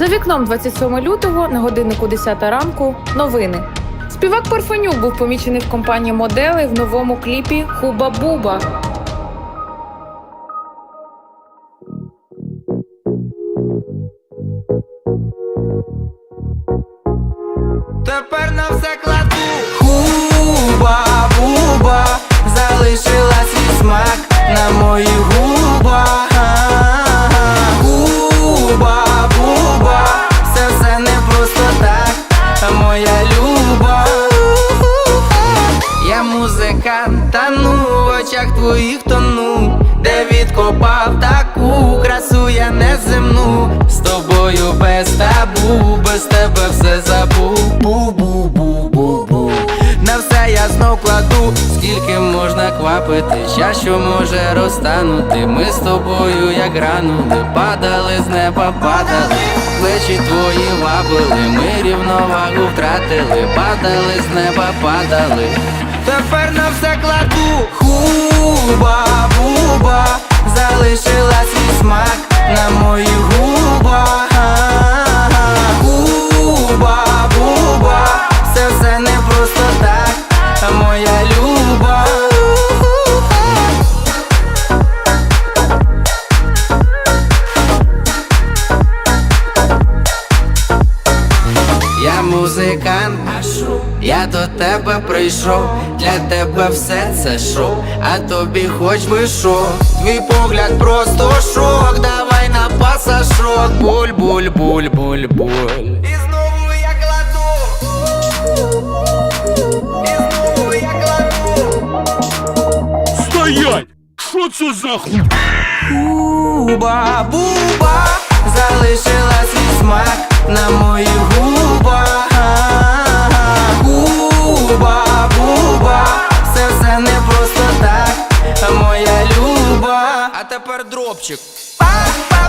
За вікном 27 лютого на годиннику 10 ранку новини. Співак Парфенюк був помічений в компанії моделей в новому кліпі Хуба Буба. Тепер на все кладу Хуба, буба, залишила свій смак твоїх тону, де відкопав таку красу я неземну. З тобою без табу, без тебе все забув. Бу-бу-бу-бу-бу. На все я знов кладу, скільки можна квапити, що може розтанути. Ми з тобою, як гранули, падали з неба, падали, плечі твої вабили, ми рівновагу втратили, падали з неба, падали. Тепер на все кладу музикант, я до тебе прийшов, для тебе все це шоу, а тобі хоч би що, твій погляд просто шок, давай на пасашок, буль, буль, буль, буль, буль. І знову я кладу. І знову я кладу. Стоять! Що це за ху? Буба, буба, залишила свій смак на моїх так, а